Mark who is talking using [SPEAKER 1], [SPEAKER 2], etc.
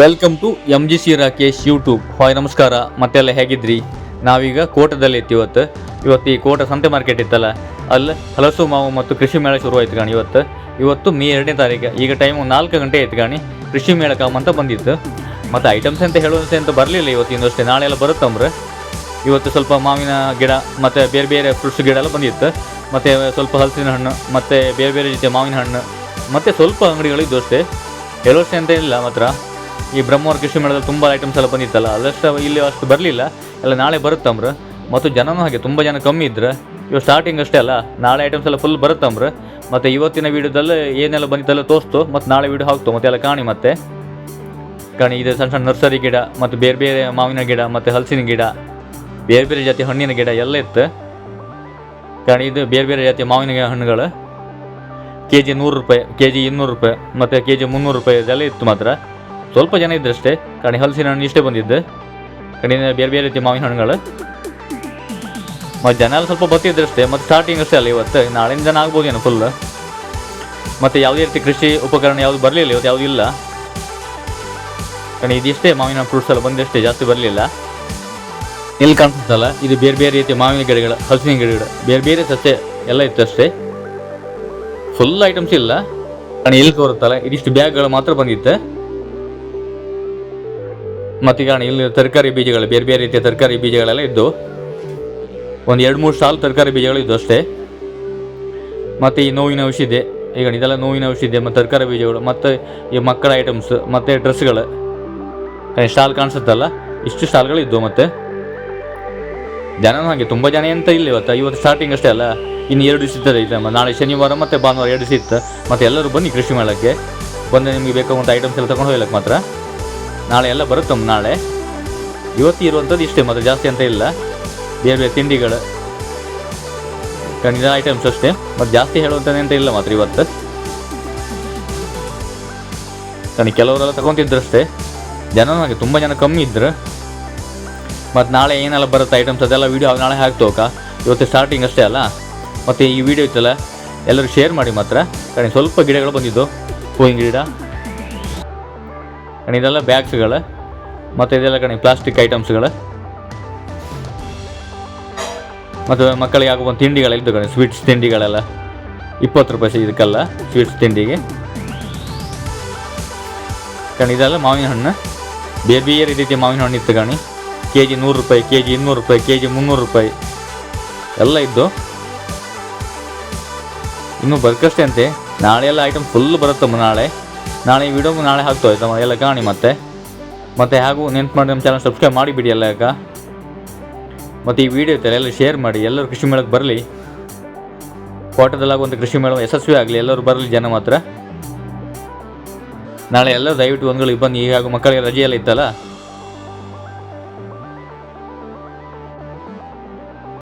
[SPEAKER 1] Welcome to M G C Rakesh YouTube hi ನಮಸ್ಕಾರ. ಮತ್ತೆಲ್ಲ ಹೇಗಿದ್ರಿ? ನಾವೀಗ ಕೋಟದಲ್ಲಿ ಇತ್ತು ಇವತ್ತು. ಇವತ್ತು ಈ ಕೋಟ ಸಂತೆ ಮಾರ್ಕೆಟ್ ಇತ್ತಲ್ಲ, ಅಲ್ಲಿ ಹಲಸು ಮಾವು ಮತ್ತು ಕೃಷಿ ಮೇಳ ಶುರುವಾಯ್ತು ಕಾಣಿ ಇವತ್ತು. ಇವತ್ತು ಮೇ ಎರಡನೇ ತಾರೀಕು. ಈಗ ಟೈಮು ನಾಲ್ಕು ಗಂಟೆ ಆಯ್ತು ಕಾಣಿ ಕೃಷಿ ಮೇಳ ಕಾಮ್ ಅಂತ ಬಂದಿತ್ತು. ಮತ್ತು ಐಟಮ್ಸ್ ಅಂತ ಹೇಳುವಂತೆ ಅಂತ ಬರಲಿಲ್ಲ ಇವತ್ತಿಂದು ಅಷ್ಟೇ ನಾಳೆ ಎಲ್ಲ ಬರುತ್ತಂಬ್ರೆ ಇವತ್ತು ಸ್ವಲ್ಪ ಮಾವಿನ ಗಿಡ, ಮತ್ತು ಬೇರೆ ಬೇರೆ ಫ್ರೂಟ್ಸ್ ಗಿಡ ಎಲ್ಲ ಬಂದಿತ್ತು. ಮತ್ತು ಸ್ವಲ್ಪ ಹಲಸಿನ ಹಣ್ಣು, ಮತ್ತು ಬೇರೆ ಬೇರೆ ರೀತಿಯ ಮಾವಿನ ಹಣ್ಣು, ಮತ್ತು ಸ್ವಲ್ಪ ಅಂಗಡಿಗಳು ಇದ್ದು ಅಷ್ಟೇ ಹೇಳೋಷ್ಟೇ ಅಂತ ಇಲ್ಲ ಮಾತ್ರ. ಈ ಬ್ರಹ್ಮವರ ಕೃಷಿ ಮೇಳದಲ್ಲಿ ತುಂಬ ಐಟಮ್ಸ್ ಎಲ್ಲ ಬಂದಿತ್ತಲ್ಲ, ಅದಷ್ಟು ಇಲ್ಲಿ ಅಷ್ಟು ಬರಲಿಲ್ಲ. ಎಲ್ಲ ನಾಳೆ ಬರುತ್ತಂಬ್ರ ಮತ್ತು ಜನನೂ ಹಾಗೆ ತುಂಬ ಜನ ಕಮ್ಮಿ ಇದ್ರೆ, ಇವಾಗ ಸ್ಟಾರ್ಟಿಂಗ್ ಅಷ್ಟೇ ಅಲ್ಲ, ನಾಳೆ ಐಟಮ್ಸ್ ಎಲ್ಲ ಫುಲ್ ಬರುತ್ತಂಬ್ರ ಮತ್ತು ಇವತ್ತಿನ ವೀಡಿಯೋದಲ್ಲಿ ಏನೆಲ್ಲ ಬಂದಿದ್ದೆಲ್ಲ ತೋರಿಸ್ತು, ಮತ್ತು ನಾಳೆ ವೀಡಿಯೋ ಹಾಕ್ತು, ಮತ್ತೆ ಎಲ್ಲ ಕಾಣಿ ಮತ್ತೆ. ಕಾಣಿ ಇದೆ ಸಣ್ಣ ಸಣ್ಣ ನರ್ಸರಿ ಗಿಡ, ಮತ್ತು ಬೇರೆ ಬೇರೆ ಮಾವಿನ ಗಿಡ, ಮತ್ತು ಹಲಸಿನ ಗಿಡ, ಬೇರೆ ಬೇರೆ ಜಾತಿ ಹಣ್ಣಿನ ಗಿಡ ಎಲ್ಲ ಇತ್ತು. ಕಾಣಿ ಇದು ಬೇರೆ ಬೇರೆ ಜಾತಿಯ ಮಾವಿನ ಹಣ್ಣುಗಳು. ಕೆ ಜಿ ನೂರು ರೂಪಾಯಿ ಕೆ ಜಿ ಇನ್ನೂರು ರೂಪಾಯಿ, ಮತ್ತು ಕೆ ಜಿ ಮುನ್ನೂರು ರೂಪಾಯಿ ಇದೆಲ್ಲ ಇತ್ತು ಮಾತ್ರ. ಸ್ವಲ್ಪ ಜನ ಇದ್ದರಷ್ಟೇ ಕಣಿ, ಹಲಸಿನ ಹಣ್ಣು ಇಷ್ಟೇ ಬಂದಿದ್ದೆ. ಕಣಿನ ಬೇರೆ ಬೇರೆ ರೀತಿ ಮಾವಿನ ಹಣ್ಣುಗಳು. ಮತ್ತು ಜನ ಎಲ್ಲ ಸ್ವಲ್ಪ ಬರ್ತಿದ್ರಷ್ಟೇ. ಮತ್ತು ಸ್ಟಾರ್ಟಿಂಗ್ ಅಷ್ಟೇ ಅಲ್ಲ ಇವತ್ತು. ನಾಳಿನ ಜನ ಆಗ್ಬೋದೇನೋ ಫುಲ್ ಮತ್ತು ಯಾವುದೇ ರೀತಿ ಕೃಷಿ ಉಪಕರಣ ಯಾವುದು ಬರಲಿಲ್ಲ, ಇವತ್ತು ಯಾವುದು ಇಲ್ಲ. ಕಣಿ, ಇದಿಷ್ಟೇ ಮಾವಿನ ಫ್ರೂಟ್ಸ್ ಎಲ್ಲ ಬಂದಷ್ಟೇ, ಜಾಸ್ತಿ ಬರಲಿಲ್ಲ. ಇಲ್ಲಿ ಕಾಣಿಸುತ್ತಲ್ಲ ಇದು ಬೇರೆ ಬೇರೆ ರೀತಿಯ ಮಾವಿನ ಗಿಡಗಳು, ಹಲಸಿನ ಗಿಡಗಳು. ಬೇರೆ ಬೇರೆ ಸಸ್ಯ ಎಲ್ಲ ಇತ್ತು ಅಷ್ಟೇ ಫುಲ್ ಐಟಮ್ಸ್ ಇಲ್ಲ. ಕಣಿ, ಇಲ್ಲಿ ತೋರುತ್ತಲ್ಲ, ಇದಿಷ್ಟು ಬ್ಯಾಗ್ಗಳು ಮಾತ್ರ ಬಂದಿತ್ತು. ಮತ್ತೀಗ ಇಲ್ಲಿ ತರಕಾರಿ ಬೀಜಗಳು, ಬೇರೆ ಬೇರೆ ರೀತಿಯ ತರಕಾರಿ ಬೀಜಗಳೆಲ್ಲ ಇದ್ದು, ಒಂದು ಎರಡು ಮೂರು ಸಾಲು ತರಕಾರಿ ಬೀಜಗಳು ಇದ್ದು ಅಷ್ಟೇ. ಮತ್ತು ಈ ನೋವಿನ ಔಷಧಿ, ಈಗ ಇದೆಲ್ಲ ನೋವಿನ ಔಷಧಿ, ಮತ್ತು ತರಕಾರಿ ಬೀಜಗಳು, ಮತ್ತು ಈ ಮಕ್ಕಳ ಐಟಮ್ಸ್ ಮತ್ತು ಡ್ರೆಸ್ಗಳು ಸ್ಟಾಲ್ ಕಾಣಿಸುತ್ತಲ್ಲ? ಇಷ್ಟು ಸ್ಟಾಲ್ಗಳು ಇದ್ದವು ಮತ್ತು. ಜನ ಹಾಗೆ, ತುಂಬ ಜನ ಎಂತ ಇಲ್ಲ ಇವತ್ತು. ಇವತ್ತು ಸ್ಟಾರ್ಟಿಂಗ್ ಅಷ್ಟೇ ಅಲ್ಲ. ಇನ್ನು ಎರಡು ದಿವಸ ಇದು ನಾಳೆ ಶನಿವಾರ ಮತ್ತು ಭಾನುವಾರ ಎರಡು ದಿವಸ ಇತ್ತು. ಮತ್ತು ಎಲ್ಲರೂ ಬನ್ನಿ ಕೃಷಿ ಮೇಳಕ್ಕೆ. ಬಂದು ನಿಮಗೆ ಬೇಕಾಗುವಂಥ ಐಟಮ್ಸ್ ಎಲ್ಲ ತಗೊಂಡು ಹೋಗ್ಲಿಕ್ಕೆ ಮಾತ್ರ. ನಾಳೆ ಎಲ್ಲ ಬರುತ್ತಮ್ಮ ನಾಳೆ? ಇವತ್ತು ಇರುವಂಥದ್ದು ಇಷ್ಟೇ ಮತ್ತು ಜಾಸ್ತಿ ಅಂತ ಇಲ್ಲ. ಬೇರೆ ಬೇರೆ ತಿಂಡಿಗಳು. ಖಂಡಿತ ಐಟಮ್ಸ್ ಅಷ್ಟೇ ಮತ್ತು ಜಾಸ್ತಿ ಹೇಳುವಂಥದ್ದು ಅಂತ ಇಲ್ಲ ಮಾತ್ರ ಇವತ್ತು. ನನಗೆ ಕೆಲವರೆಲ್ಲ ತಗೊಂತಿದ್ರಷ್ಟೇ ಜನ ನನಗೆ ತುಂಬ ಜನ ಕಮ್ಮಿ ಇದ್ದರು ಮತ್ತು ನಾಳೆ ಏನೆಲ್ಲ ಬರುತ್ತೆ ಐಟಮ್ಸ್ ಅದೆಲ್ಲ ವೀಡಿಯೋ ನಾಳೆ ಹಾಕ್ತೋಕ ಇವತ್ತು ಸ್ಟಾರ್ಟಿಂಗ್ ಅಷ್ಟೇ ಅಲ್ಲ. ಮತ್ತು ಈ ವಿಡಿಯೋ ಇತ್ತಲ್ಲ, ಎಲ್ಲರೂ ಶೇರ್ ಮಾಡಿ ಮಾತ್ರ. ಕಣಿ, ಸ್ವಲ್ಪ ಗಿಡಗಳು ಬಂದಿದ್ದು. ಹೂವಿನ ಗಿಡ ಕಣಿ, ಇದೆಲ್ಲ ಬ್ಯಾಗ್ಸ್ಗಳು? ಮತ್ತು ಇದೆಲ್ಲ ಕಣಿ, ಪ್ಲಾಸ್ಟಿಕ್ ಐಟಮ್ಸ್ಗಳು? ಮತ್ತು ಮಕ್ಕಳಿಗೆ ಆಗುವ ತಿಂಡಿಗಳೆಲ್ಲ ಇದ್ದು ಕಣಿ, ಸ್ವೀಟ್ಸ್ ತಿಂಡಿಗಳೆಲ್ಲ. ಇಪ್ಪತ್ತು ರೂಪಾಯಿ ಇದಕ್ಕೆಲ್ಲ, ಸ್ವೀಟ್ಸ್ ತಿಂಡಿಗೆ. ಕಣಿ, ಇದೆಲ್ಲ ಮಾವಿನ ಹಣ್ಣು. ಬೇರೆ ಬೇರೆ ಮಾವಿನ ಹಣ್ಣು ಇತ್ತು ಕಣಿ. ಕೆ ಜಿ ನೂರು ರೂಪಾಯಿ ಕೆ ಜಿ ಇನ್ನೂರು ರೂಪಾಯಿ ಕೆ ಜಿ ಮುನ್ನೂರು ರೂಪಾಯಿ. ಎಲ್ಲ ಇದ್ದು. ಇನ್ನು ಬರ್ಕಷ್ಟೇ ಅಂತೆ. ನಾಳೆ ಎಲ್ಲ ಐಟಮ್ ಫುಲ್ ಬರುತ್ತಮ್ಮ ನಾಳೆ. ನಾಳೆ ಈ ವಿಡಿಯೋಗೂ ನಾಳೆ ಹಾಕ್ತು ತಮ್ಮ ಎಲ್ಲ ಕಾಣಿ ಮತ್ತೆ. ಮತ್ತೆ ಹಾಗೂ ನೆನ್ಪು ಮಾಡಿ ನಮ್ಮ ಚಾನಲ್ ಸಬ್ಸ್ಕ್ರೈಬ್ ಮಾಡಿಬಿಡಿ ಎಲ್ಲ ಯಾಕ. ಮತ್ತು ಈ ವಿಡಿಯೋ ಇತ್ತಲ್ಲ ಎಲ್ಲ ಶೇರ್ ಮಾಡಿ. ಎಲ್ಲರೂ ಕೃಷಿ ಮೇಳಕ್ಕೆ ಬರಲಿ. ಕೋಟದಲ್ಲಾಗುವಂಥ ಕೃಷಿ ಮೇಳ ಯಶಸ್ವಿ ಆಗಲಿ. ಎಲ್ಲರೂ ಬರಲಿ ಜನ ಮಾತ್ರ. ನಾಳೆ ಎಲ್ಲರೂ ದಯವಿಟ್ಟು ಒಂದ್ಗಳಿಗೆ ಬಂದು ಈಗ ಮಕ್ಕಳಿಗೆ ರಜೆ ಎಲ್ಲ ಇತ್ತಲ್ಲ.